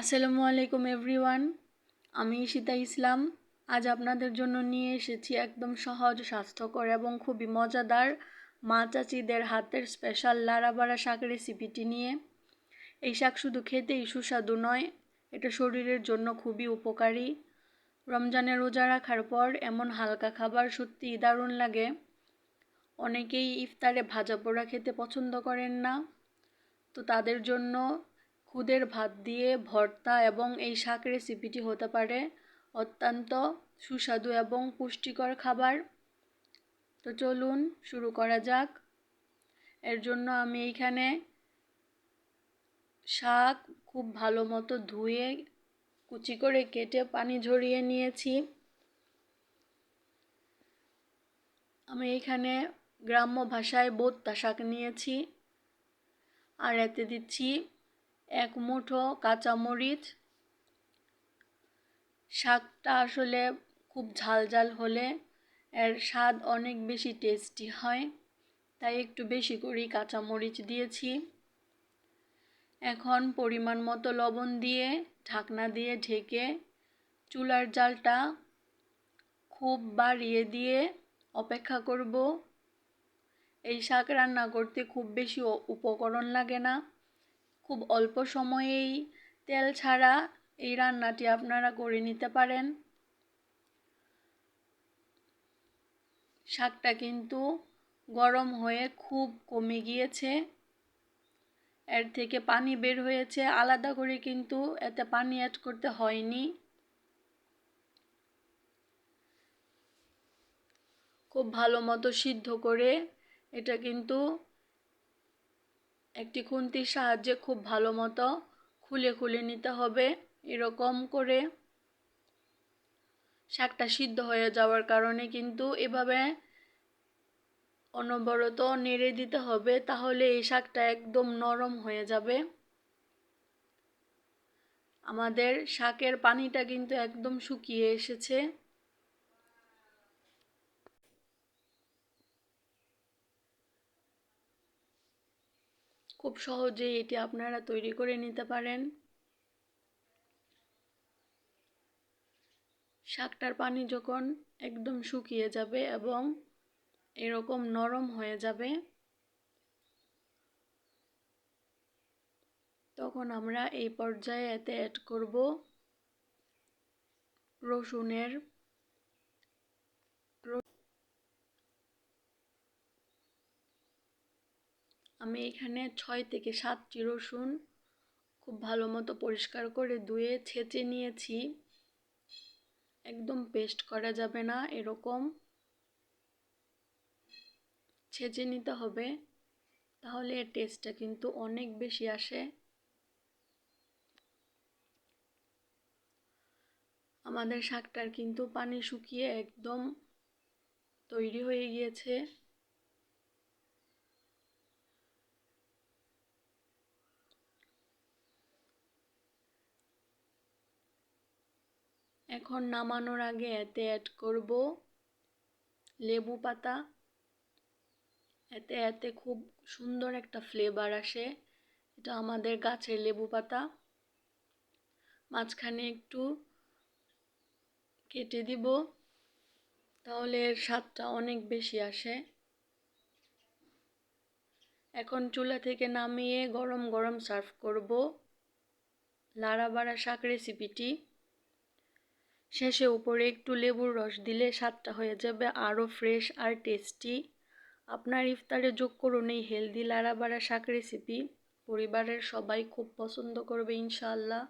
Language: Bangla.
আসসালামু আলাইকুম এভরিওয়ান, আমি ঈশিতা ইসলাম। আজ আপনাদের জন্য নিয়ে এসেছি একদম সহজ, স্বাস্থ্যকর এবং খুবই মজাদার মা চাচিদের হাতের স্পেশাল লাড়াবাড়া শাক রেসিপিটি নিয়ে। এই শাক শুধু খেতেই সুস্বাদু নয়, এটা শরীরের জন্য খুবই উপকারী। রমজানের রোজা রাখার পর এমন হালকা খাবার সত্যিই দারুণ লাগে। অনেকেই ইফতারে ভাজা পোড়া খেতে পছন্দ করেন না। তো তাদের জন্য খুদের ভাত দিয়ে ভর্তা এবং এই শাক রেসিপিটি হতে পারে অত্যন্ত সুস্বাদু এবং পুষ্টিকর খাবার। তো চলুন শুরু করা যাক। এর জন্য আমি এইখানে শাক খুব ভালো মতো ধুয়ে কুচি করে কেটে পানি ঝরিয়ে নিয়েছি। আমি এখানে গ্রাম্য ভাষায় বোত্তা শাক নিয়েছি। আর এতে দিচ্ছি এক মুঠো কাঁচামরিচ। শাকটা আসলে খুব ঝাল ঝাল হলে এর স্বাদ অনেক বেশি টেস্টি হয়, তাই একটু বেশি করেই কাঁচামরিচ দিয়েছি। এখন পরিমাণ মতো লবণ দিয়ে ঢাকনা দিয়ে ঢেকে চুলার জালটা খুব বাড়িয়ে দিয়ে অপেক্ষা করব। এই শাক রান্না করতে খুব বেশি উপকরণ লাগে না। খুব অল্প সময়েই তেল ছাড়া এই রান্নাটি আপনারা করে নিতে পারেন। শাকটা কিন্তু গরম হয়ে খুব কমে গিয়েছে। এর থেকে পানি বের হয়েছে। আলাদা করে কিন্তু এতে পানি অ্যাড করতে হয়নি। খুব ভালো মতো সিদ্ধ করে এটা কিন্তু একটি খুন্তির সাহায্যে খুব ভালো মতো খুলে খুলে নিতে হবে এরকম করে। শাকটা সিদ্ধ হয়ে যাওয়ার কারণে কিন্তু এভাবে অনবরত নেড়ে দিতে হবে, তাহলে এই শাকটা একদম নরম হয়ে যাবে। আমাদের শাকের পানিটা কিন্তু একদম শুকিয়ে এসেছে। খুব সহজেই এটি আপনারা তৈরি করে নিতে পারেন। শাকটার পানি যখন একদম শুকিয়ে যাবে এবং এরকম নরম হয়ে যাবে, তখন আমরা এই পর্যায়ে এতে অ্যাড করব রসুনের আমি এখানে ছয় থেকে সাতটি রসুন খুব ভালো মতো পরিষ্কার করে ধুয়ে, ছেঁচে নিয়েছি। একদম পেস্ট করা যাবে না এরকম। ছেঁচে নিতে হবে, তাহলে এর টেস্টটা কিন্তু অনেক বেশি আসে। আমাদের শাকটার কিন্তু পানি শুকিয়ে একদম তৈরি হয়ে গিয়েছে। এখন নামানোর আগে এতে অ্যাড করব লেবু পাতা। এতে এতে খুব সুন্দর একটা ফ্লেভার আসে। এটা আমাদের গাছের লেবু পাতা। মাঝখানে একটু কেটে দিব, তাহলে এর স্বাদটা অনেক বেশি আসে। এখন চুলা থেকে নামিয়ে গরম গরম সার্ভ করব। লাড়া বাড়া শাক রেসিপিটি শেষে উপরে একটু লেবুর রস দিলে স্বাদটা হয়ে যাবে আরও ফ্রেশ আর টেস্টি। আপনার ইফতারে যোগ করুন এই হেলদি লাড়াবাড়া শাক রেসিপি পরিবারের সবাই খুব পছন্দ করবে ইনশাআল্লাহ।